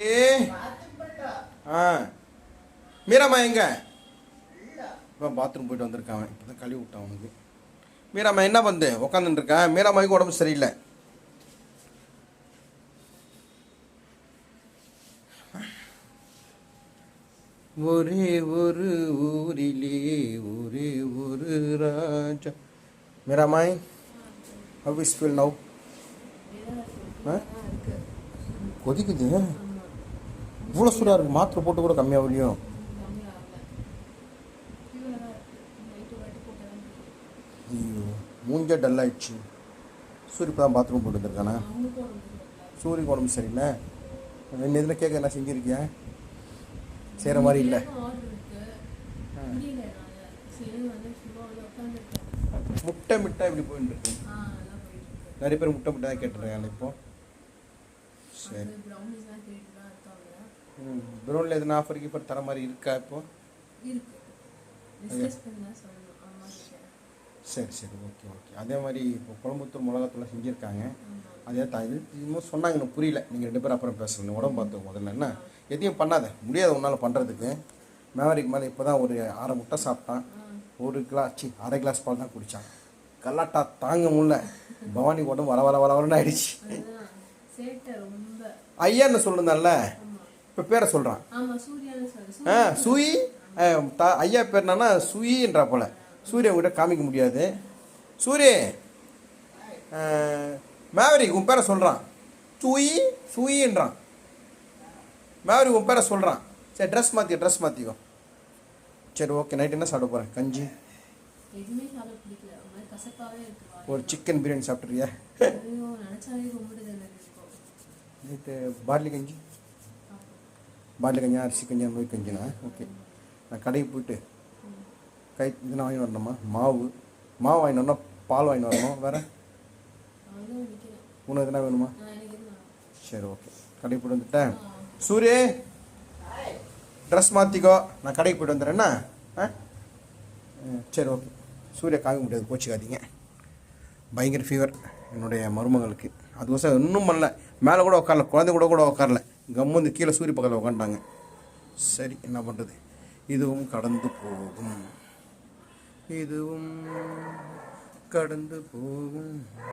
ஏ. ஆ. மீராம்மா எங்க? இப்போ பாத்ரூம் போயிட்டு வந்திருக்கான். அவன் இப்போ தான் கழுவி விட்டான் அவனுக்கு. மீராம்மா என்ன வந்து? உட்காந்துட்டு இருக்கான் மீராம்மாவுக்கு உடம்பு சரியில்லை. ஒரே ஒரு ஊரிலே ஒரே ஒரு ராஜா. மீராமாய் ஹவ் இஸ் ஃபீல் நவ் கொதிக்குது. இவ்வளோ சூடாக இருக்குது மாத்திரை போட்டு கூட கம்மியாக கம்மியாகலையும் ஐயோ மூஞ்சே டல் ஆயிடுச்சு. சூரிய இப்போ தான் பாத்ரூம் போட்டு வந்துருக்கானே? சூரிய உடம்பு சரியில்லை. என்ன இதில் கேட்க என்ன செஞ்சுருக்கியா? செய்கிற மாதிரி இல்லை. முட்டை மிட்டை இப்படி போயிட்டு இருக்கு நிறைய பேர் முட்டை மிட்டை தான் கேட்டுருக்காங்க இப்போ. சரி. ப்ரௌனில் எதுனா ஆஃபர் கீஃபர் தர மாதிரி இருக்கா இப்போ? சரி சரி. Okay okay. அதே மாதிரி இப்போ குழம்புத்தூர் மிளகாத்தூள் செஞ்சுருக்காங்க. அதே தான் இது இன்னும் சொன்னாங்க எனக்கு புரியல. நீங்கள் ரெண்டு பேரும் அப்புறம் பேசுகிறேன் உடம்பு பார்த்து முதல்ல. என்ன? எதையும் பண்ணாத. முடியாது உன்னால் பண்ணுறதுக்கு மேவரிக்கு மேலே இப்போ தான் ஒரு அரை முட்டை சாப்பிட்டான். ஒரு கிளாஸ் சி அரை கிளாஸ் பால் தான் குடித்தான் கல்லாட்டா தாங்க முடியல. பவானி உடம்பு வள வள வள வளன்னு ஆயிடுச்சு. ஐயான்னு சொல்லுந்தான்ல இப்போ பேரை சொல்கிறான் ஆ சூயி தா- ஐயா பேர் என்னன்னா சுயின்றா போல. சூரிய உங்ககிட்ட காமிக்க முடியாது. சூரிய மேவரிக் உன் பேரை சொல்கிறான் சூயி சூயின்றான். மேவரிக் உன் பேரை சொல்கிறான் சரி ட்ரெஸ் மாற்றி ட்ரெஸ் மாற்றிக்கோ சரி ஓகே நைட் என்ன சாப்பிட போகிறேன் கஞ்சி. ஒரு சிக்கன் பிரியாணி சாப்பிட்றியா. நைட்டு பார்லி கஞ்சி. பாட்டில் கஞ்சா அரிசி கஞ்சா நோய் கஞ்சினா ஓகே நான் கடைக்கு போயிட்டு கை இதெல்லாம் வாங்கி வரணுமா? மாவு. மாவு வாங்கி வரணும் பால் வாங்கி வரணும். வேறு? உனக்கு எதுனா வேணுமா? சரி ஓகே கடைக்கு போயிட்டு வந்துட்டேன். சூரிய ட்ரெஸ் மாற்றிக்கோ நான் கடைக்கு போயிட்டு வந்துடுறேன்னா ஆ? சரி ஓகே சூரிய காமிக்க முடியாது கோச்சிக்காதீங்க. பயங்கர ஃபீவர் என்னுடைய மருமகளுக்கு. அதுக்கோசம் இன்னும் பண்ணல. மேலே கூட உட்காரல. குழந்தை கூட கூட உட்காரல. கம்முந்து கீழே சூரிய பக்கத்தில் உக்காண்டாங்க சரி என்ன பண்ணுறது இதுவும் கடந்து போகும். இதுவும் கடந்து போகும்.